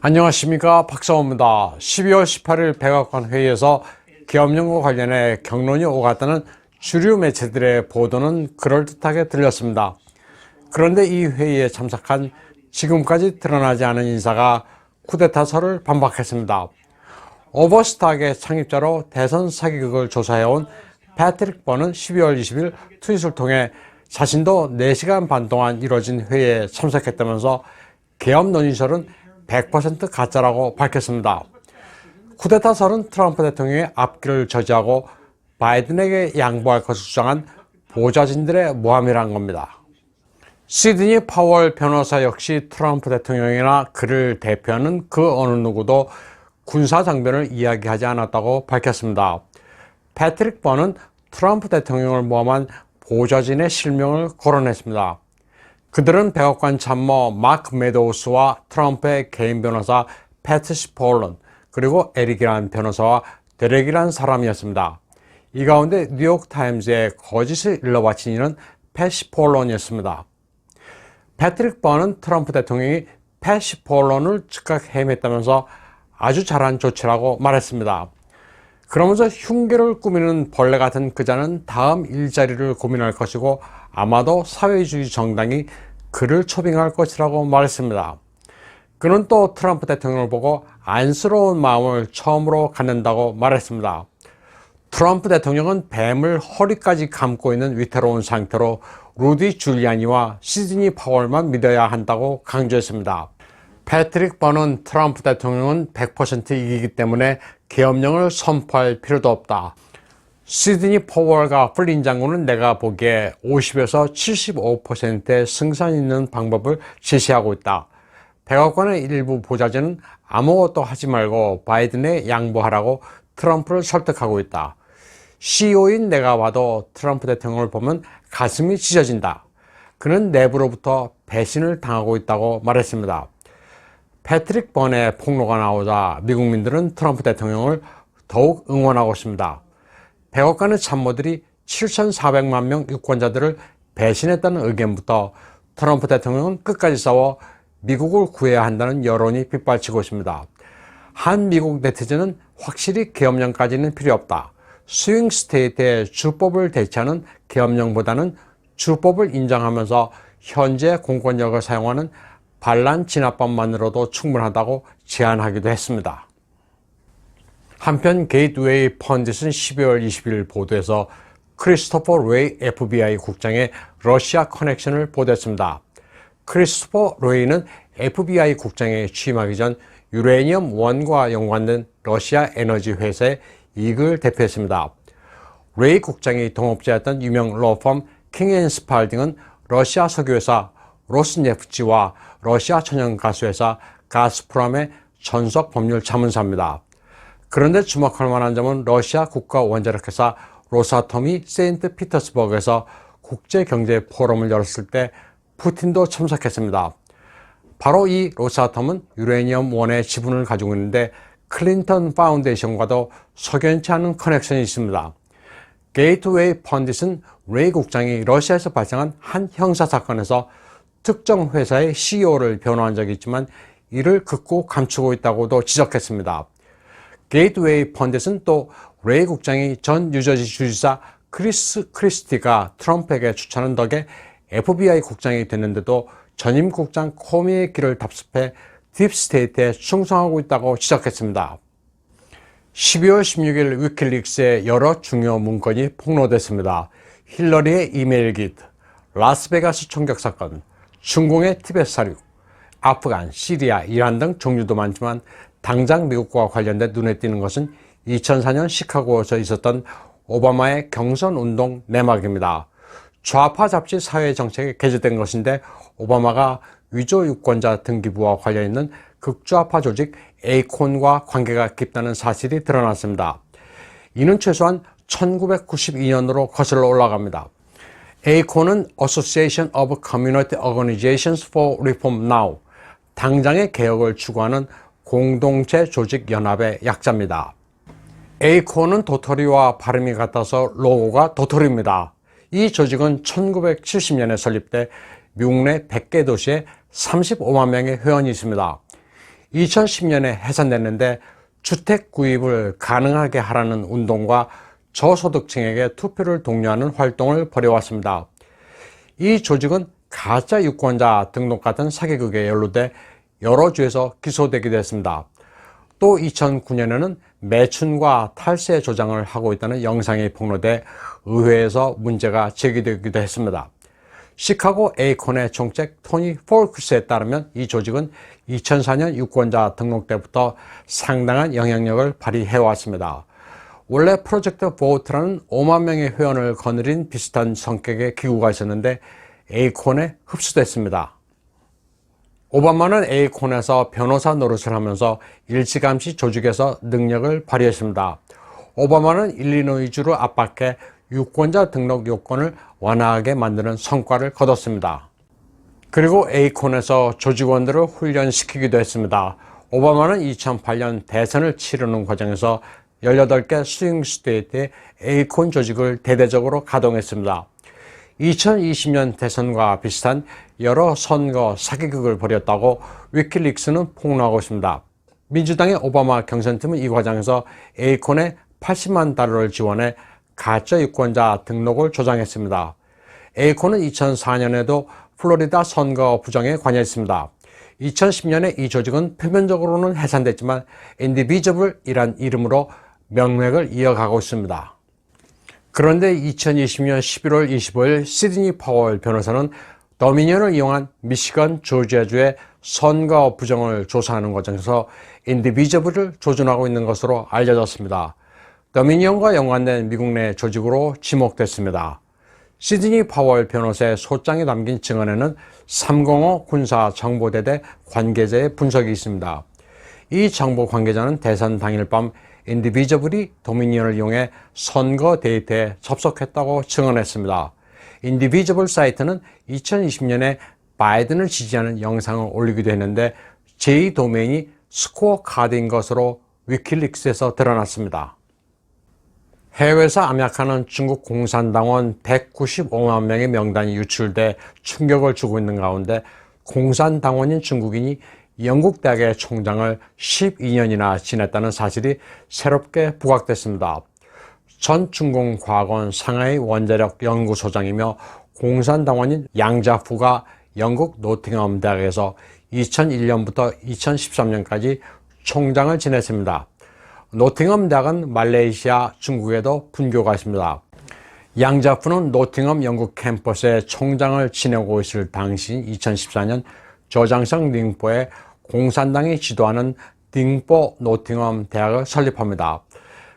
안녕하십니까 박사호입니다. 12월 18일 백악관 회의에서 기업연구 관련해 경론이 오갔다는 주류 매체들의 보도는 그럴듯하게 들렸습니다. 그런데 이 회의에 참석한 지금까지 드러나지 않은 인사가 쿠데타설을 반박했습니다. 오버스탁의 창립자로 대선 사기극을 조사해온 패트릭 번은 12월 20일 트윗을 통해 자신도 4시간 반 동안 이뤄진 회의에 참석했다면서 개업 논의설은 100% 가짜라고 밝혔습니다. 쿠데타설은 트럼프 대통령의 앞길을 저지하고 바이든에게 양보할 것을 주장한 보좌진들의 모함이란 겁니다. 시드니 파월 변호사 역시 트럼프 대통령이나 그를 대표하는 그 어느 누구도 군사 장변을 이야기하지 않았다고 밝혔습니다. 패트릭 번은 트럼프 대통령을 모함한 보좌진의 실명을 거론했습니다. 그들은 백악관 참모 마크 메도우스와 트럼프의 개인 변호사 패트 시 폴런 그리고 에릭이라는 변호사와 데렉이라는 사람이었습니다. 이 가운데 뉴욕타임즈에 거짓을 일러바친 이는 패시 폴런이었습니다. 패트릭 번은 트럼프 대통령이 패시 폴런을 즉각 해임했다면서 아주 잘한 조치라고 말했습니다. 그러면서 흉계를 꾸미는 벌레 같은 그자는 다음 일자리를 고민할 것이고 아마도 사회주의 정당이 그를 초빙할 것이라고 말했습니다. 그는 또 트럼프 대통령을 보고 안쓰러운 마음을 처음으로 갖는다고 말했습니다. 트럼프 대통령은 뱀을 허리까지 감고 있는 위태로운 상태로 루디 줄리아니와 시드니 파월만 믿어야 한다고 강조했습니다. 패트릭 번은 트럼프 대통령은 100% 이기기 때문에 계엄령을 선포할 필요도 없다. 시드니 포월과 플린 장군은 내가 보기에 50에서 75%의 승산 있는 방법을 제시하고 있다. 백악관의 일부 보좌진은 아무것도 하지 말고 바이든에 양보하라고 트럼프를 설득하고 있다. CEO인 내가 봐도 트럼프 대통령을 보면 가슴이 찢어진다. 그는 내부로부터 배신을 당하고 있다고 말했습니다. 패트릭 번의 폭로가 나오자 미국민들은 트럼프 대통령을 더욱 응원하고 있습니다. 백악관의 참모들이 7,400만 명 유권자들을 배신했다는 의견부터 트럼프 대통령은 끝까지 싸워 미국을 구해야 한다는 여론이 빗발치고 있습니다. 한 미국 네티즌은 확실히 계엄령까지는 필요 없다. 스윙 스테이트의 주법을 대체하는 계엄령보다는 주법을 인정하면서 현재 공권력을 사용하는 반란 진압법만으로도 충분하다고 제안하기도 했습니다. 한편 게이트웨이 펀딧은 12월 20일 보도에서 크리스토퍼 레이 FBI 국장의 러시아 커넥션을 보도했습니다. 크리스토퍼 레이는 FBI 국장에 취임하기 전 유레니엄 원과 연관된 러시아 에너지 회사의 이익을 대표했습니다. 레이 국장이 동업자였던 유명 로펌 킹앤스팔딩은 러시아 석유회사 로스네프치와 러시아 천연가스회사 가스프롬의 전속 법률 자문사입니다. 그런데 주목할 만한 점은 러시아 국가 원자력회사 로사톰이 세인트 피터스버그에서 국제경제 포럼을 열었을 때 푸틴도 참석했습니다. 바로 이 로사톰은 유레니엄 원의 지분을 가지고 있는데 클린턴 파운데이션과도 석연치 않은 커넥션이 있습니다. 게이트웨이 펀딧은 레이 국장이 러시아에서 발생한 한 형사 사건에서 특정 회사의 CEO를 변호한 적이 있지만 이를 극구 감추고 있다고도 지적했습니다. 게이트웨이 펀딧은 또 레이 국장이 전 뉴저지 주지사 크리스 크리스티가 트럼프에게 추천한 덕에 FBI 국장이 됐는데도 전임 국장 코미의 길을 답습해 딥스테이트에 충성하고 있다고 지적했습니다. 12월 16일 위킬릭스의 여러 중요 문건이 폭로됐습니다. 힐러리의 이메일 기트, 라스베가스 총격 사건, 중공의 티베트 사륙, 아프간, 시리아, 이란 등 종류도 많지만 당장 미국과 관련돼 눈에 띄는 것은 2004년 시카고에서 있었던 오바마의 경선 운동 내막입니다. 좌파 잡지 사회 정책에 게재된 것인데 오바마가 위조 유권자 등기부와 관련 있는 극좌파 조직 에이콘과 관계가 깊다는 사실이 드러났습니다. 이는 최소한 1992년으로 거슬러 올라갑니다. 에이콘은 Association of Community Organizations for Reform Now, 당장의 개혁을 추구하는 공동체 조직 연합의 약자입니다. 에이콘은 도토리와 발음이 같아서 로고가 도토리입니다. 이 조직은 1970년에 설립돼 미국 내 100개 도시에 35만 명의 회원이 있습니다. 2010년에 해산됐는데 주택 구입을 가능하게 하라는 운동과 저소득층에게 투표를 독려하는 활동을 벌여왔습니다. 이 조직은 가짜 유권자 등록 같은 사기극에 연루돼 여러 주에서 기소되기도 했습니다. 또 2009년에는 매춘과 탈세 조장을 하고 있다는 영상이 폭로돼 의회에서 문제가 제기되기도 했습니다. 시카고 에이콘의 총책 토니 폴크스에 따르면 이 조직은 2004년 유권자 등록 때부터 상당한 영향력을 발휘해 왔습니다. 원래 프로젝트 보트라는 5만 명의 회원을 거느린 비슷한 성격의 기구가 있었는데 에이콘에 흡수됐습니다. 오바마는 에이콘에서 변호사 노릇을 하면서 일찌감치 조직에서 능력을 발휘했습니다. 오바마는 일리노이주를 압박해 유권자 등록 요건을 완화하게 만드는 성과를 거뒀습니다. 그리고 에이콘에서 조직원들을 훈련시키기도 했습니다. 오바마는 2008년 대선을 치르는 과정에서 18개 스윙 스테이트의 에이콘 조직을 대대적으로 가동했습니다. 2020년 대선과 비슷한 여러 선거 사기극을 벌였다고 위킬릭스는 폭로하고 있습니다. 민주당의 오바마 경선팀은 이 과정에서 에이콘에 80만 달러를 지원해 가짜 유권자 등록을 조장했습니다. 에이콘은 2004년에도 플로리다 선거 부정에 관여했습니다. 2010년에 이 조직은 표면적으로는 해산됐지만 인디비저블이란 이름으로 명맥을 이어가고 있습니다. 그런데 2020년 11월 25일 시드니 파월 변호사는 더미니언을 이용한 미시건 조지아주의 선거 부정을 조사하는 과정에서 인디비저블을 조준하고 있는 것으로 알려졌습니다. 더미니언과 연관된 미국 내 조직으로 지목됐습니다. 시드니 파월 변호사의 소장에 담긴 증언에는 305 군사 정보대대 관계자의 분석이 있습니다. 이 정보 관계자는 대선 당일 밤 인디비저블이 도미니언을 이용해 선거 데이터에 접속했다고 증언했습니다. 인디비저블 사이트는 2020년에 바이든을 지지하는 영상을 올리기도 했는데 제2 도메인이 스코어 카드인 것으로 위킬릭스에서 드러났습니다. 해외에서 암약하는 중국 공산당원 195만 명의 명단이 유출돼 충격을 주고 있는 가운데 공산당원인 중국인이 영국 대학의 총장을 12년이나 지냈다는 사실이 새롭게 부각됐습니다. 전 중공과학원 상하이 원자력 연구소장이며 공산당원인 양자푸가 영국 노팅엄 대학에서 2001년부터 2013년까지 총장을 지냈습니다. 노팅엄 대학은 말레이시아, 중국에도 분교가 있습니다. 양자푸는 노팅엄 영국 캠퍼스에 총장을 지내고 있을 당시인 2014년 저장성 닝포에 공산당이 지도하는 딩보 노팅엄 대학을 설립합니다.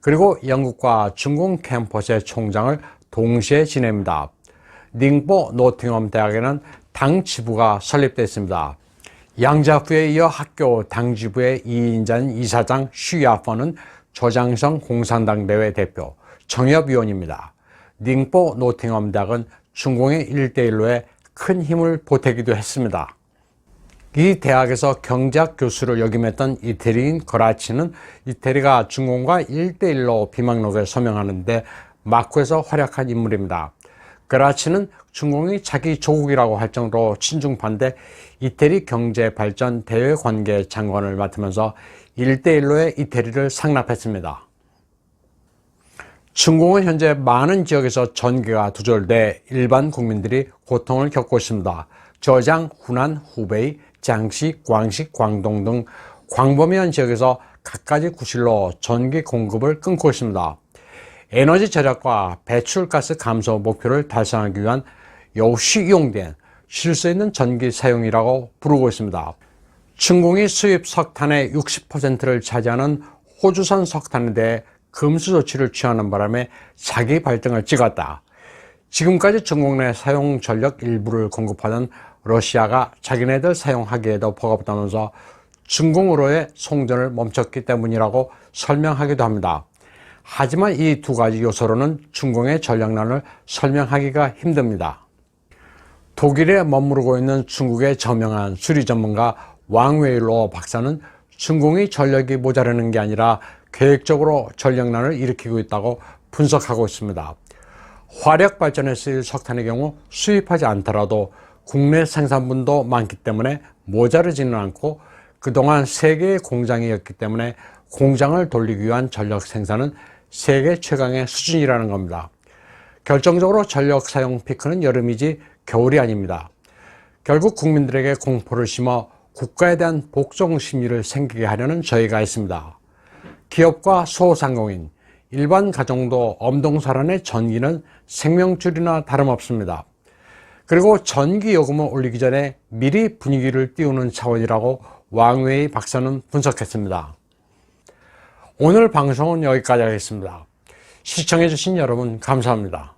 그리고 영국과 중국 캠퍼스의 총장을 동시에 지냅니다. 닝보 노팅엄 대학에는 당 지부가 설립됐습니다. 양자부에 이어 학교 당 지부의 2인자인 이사장 쉬야퍼는 조장성 공산당 대회 대표, 정협위원입니다. 닝보 노팅엄 대학은 중공의 1대1로에 큰 힘을 보태기도 했습니다. 이 대학에서 경제학 교수를 역임했던 이태리인 거라치는 이태리가 중공과 1대1로 비망록에 서명하는데 마쿠에서 활약한 인물입니다. 그라치는 중공이 자기 조국이라고 할 정도로 친중파인데 이태리 경제 발전 대외 관계 장관을 맡으면서 1대1로의 이태리를 상납했습니다. 중공은 현재 많은 지역에서 전기가 두절돼 일반 국민들이 고통을 겪고 있습니다. 저장, 후난, 후베이, 장시, 광시, 광동 등 광범위한 지역에서 갖가지 구실로 전기 공급을 끊고 있습니다. 에너지 절약과 배출가스 감소 목표를 달성하기 위한 요시용된 쉴수 있는 전기 사용이라고 부르고 있습니다. 중공이 수입 석탄의 60%를 차지하는 호주산 석탄에 대해 금수 조치를 취하는 바람에 자기 발등을 찍었다. 지금까지 중국 내 사용 전력 일부를 공급하던 러시아가 자기네들 사용하기에도 버겁다면서 중공으로의 송전을 멈췄기 때문이라고 설명하기도 합니다. 하지만 이 두 가지 요소로는 중공의 전력난을 설명하기가 힘듭니다. 독일에 머무르고 있는 중국의 저명한 수리 전문가 왕웨일로 박사는 중공이 전력이 모자라는 게 아니라 계획적으로 전력난을 일으키고 있다고 분석하고 있습니다. 화력 발전에 쓰일 석탄의 경우 수입하지 않더라도 국내 생산분도 많기 때문에 모자르지는 않고 그동안 세개의 공장이었기 때문에 공장을 돌리기 위한 전력 생산은 세계 최강의 수준이라는 겁니다. 결정적으로 전력 사용 피크는 여름이지 겨울이 아닙니다. 결국 국민들에게 공포를 심어 국가에 대한 복종 심리를 생기게 하려는 저희가 있습니다. 기업과 소상공인, 일반 가정도 엄동설한의 전기는 생명줄이나 다름없습니다. 그리고 전기 요금을 올리기 전에 미리 분위기를 띄우는 차원이라고 왕웨이 박사는 분석했습니다. 오늘 방송은 여기까지 하겠습니다. 시청해주신 여러분 감사합니다.